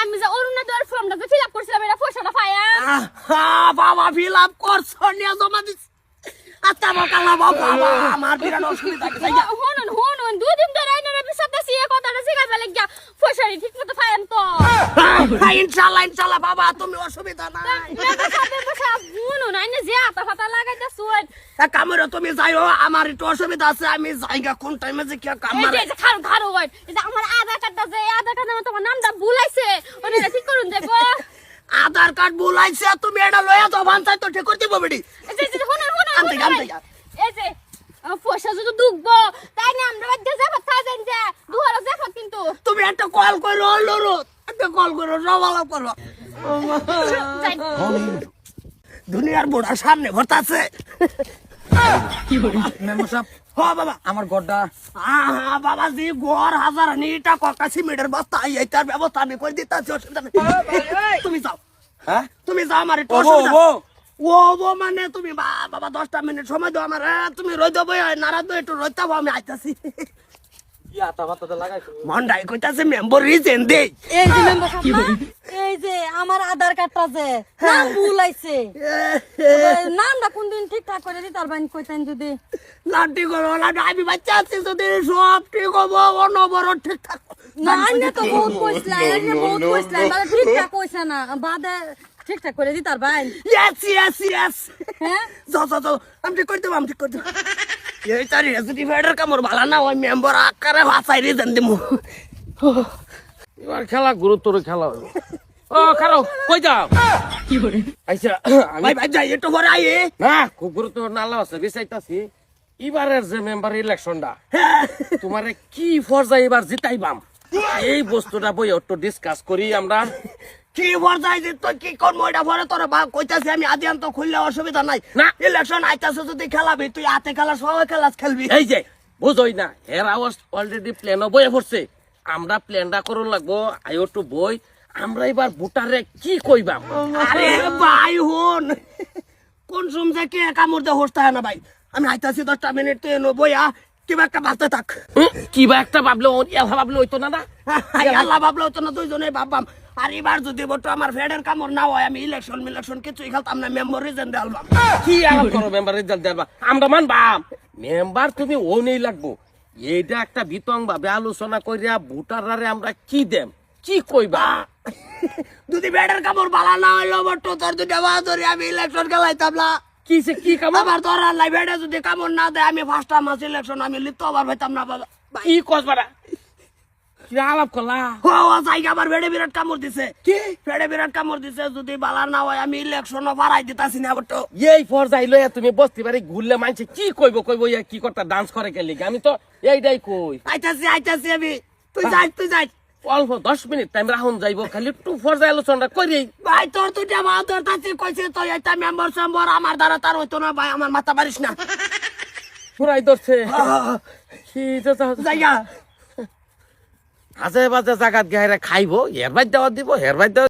আমি যে অরুণোদয়ের ফর্মটা যে ফিল আপ করছিলাম এটা পয়সাটা পায়া বাবা ফিল আপ করছ নিয়ে জমা দিস আচ্ছা বাবা আমার বিরাট অসুবিধা আছে শুনুন শুনুন দুদিন ধরে হ্যাঁ, ইনশাল্লাহ ইনশাল্লাহ বাবা তুমি অসুবিধা নাই কামড়ে তুমি যাইও আমার একটু অসুবিধা আছে আমি জায়গা কোন টাইমে যে কি কামড়ে খারো খারো হয় আমার আধার কার্ডটা যে আধার কার্ডে তোমার নামটা ভুলাইছে ওটা ঠিক করুন দেখো আধার কার্ড বুলাইছে তুমি এটা লইয়া তো ভান্সাই তো ঠিক করে দিব শুনুন আনতে আনতে এই যে পয়সা যদি ডুববো তাই না আমরা বাদ দিয়ে যাব থাকেন যে দুহারা যাব কিন্তু তুমি একটা কল করো লরো একটা করো করো। দুনিয়ার বুড়া সামনে ভরতাছে মেম্বার সাহেব হ বাবা আমার গড্ডা আহা বাবাজি গড় হাজার নিটা ককা সিমেন্টের বস্তা এইটার ব্যবস্থা আমি করে দিতেছি অসুবিধা নেই। তুমি যাও। হ্যাঁ? তুমি যাও আমার একটু ওবো, ও বো মানে তুমি বা- বাবা দশটা মিনিট সময় দাও আমার হ্যাঁ, তুমি রই দেবো নারাজ একটু রইতে আমি আইতাছি কি আতা বাতা লাগাইছো মন্ডাই কইতাছে মেম্বার রিজেন দে। এই যে মেম্বার এই যে আমার আধার কার্ডটা যে নাম ভুল আইছে। নামটা কোনদিন ঠিকঠাক করে দিতে পারবেন কইতেন যদি। লাড্ডি করো লাড্ডি আমি বাচ্চা আছি যদি সব ঠিক হব ঠিকঠাক। না আইনে তো বহুত আইনে বহুত ঠিকঠাক কইছে না বাদে ঠিকঠাক করে দিতে পারবেন। ইয়েস ইয়েস ইয়েস হ্যাঁ? যাও যাও যাও আমি ঠিক করে দেবো আমি ঠিক করে দেবো। এই তারি রেসিপি ফেডার কামড় ভালো না ওই মেম্বার আকারে দিমু। এবার খেলা গুরুত্বর খেলা হইব। ও খারাপ কই যাও? আচ্ছা ভাই ভাই যাই একটু পরে আইয়ে না খুব গুরুত্ব নালা আছে বিচাইতাছি এবারের যে মেম্বার ইলেকশনটা তোমারে কি পর্যায়ে এবার জিতাইবাম? এই বস্তুটা বই একটু ডিসকাস করি আমরা। কি কি করব এটা পরে তোর বা কইতাছি আমি আদি আন্ত খুললে অসুবিধা নাই। না। ইলেকশন আইতাছে যদি খেলাবি তুই হাতে খেলা সবাই খেলা খেলবি। এই যে বুঝই না এর আওয়াজ অলরেডি প্ল্যানও বইয়ে পড়ছে। আমরা প্ল্যানটা করুন লাগবো আই টু বই। আমরা এবার ভোটারে কি কইবাম আরে ভাই হন। কোন সময় কি একা মুর্দে হোস্তা হয় না ভাই? আমি আইতাছি দশটা মিনিট তুই এনো বইয়া কিবা একটা বাঁচতে থাক। কিবা একটা ভাবলে ভাবলে হইতো না না? আল্লাহ ভাবলো না দুইজনে ভাববাম। আর এবার যদি বটো আমার ফেডের কামড় না হয় আমি ইলেকশন মিলেকশন কিছুই খেলতাম না মেম্বরি যেন দেলবাম কি আলাপ করো মেম্বার রেজাল্ট দেবা আমরা মানবাম মেম্বার তুমি ও নেই লাগবো। এইটা একটা বিতং ভাবে আলোচনা করিয়া ভোটারে আমরা কি দেম? কি কইবা? যদি ফেডের কামড় বালা না হইল বটো তোর দুটা বাদ ধরে আমি ইলেকশন খেলাইতাম না। কি সে কি কাম আবার তোর আল্লাহ ফেডে যদি কামড় না দেয় আমি ফার্স্ট মাস ইলেকশন আমি লিপ্ত আবার হইতাম না বাবা। কি কসবারা আলাপ করলা? ও জায়গা আবার ফেডে বিরাট কামড় দিছে। কি? ফেডে বিরাট কামড় দিছে যদি বালা না হয় আমি ইলেকশনও বাড়াই দিতাছি না বটো। এই পর্যায়ে লইয়া তুমি বসতে পারি ঘুরলে মানছে কি কইব কইব ইয়া কি করতা ডান্স করে কে লিগে আমি তো এইটাই কই। আইতাছি আইতাছি আমি। তুই যাই তুই যাই। অল্প দশ মিনিট টাইম রাখুন যাইব খালি একটু পর্যায়ে আলোচনাটা করি। ভাই তোর দুটা মা তোর তাতে কইছে তুই এটা মেম্বার সেম্বর আমার দ্বারা তার হইতো না ভাই আমার মাথা পারিস না। পুরাই ধরছে। কি জায়গা আজে বাজে জাগাত গেহারে খাইবো হের বাইর দেওয়া দিব হের বাইর দেওয়া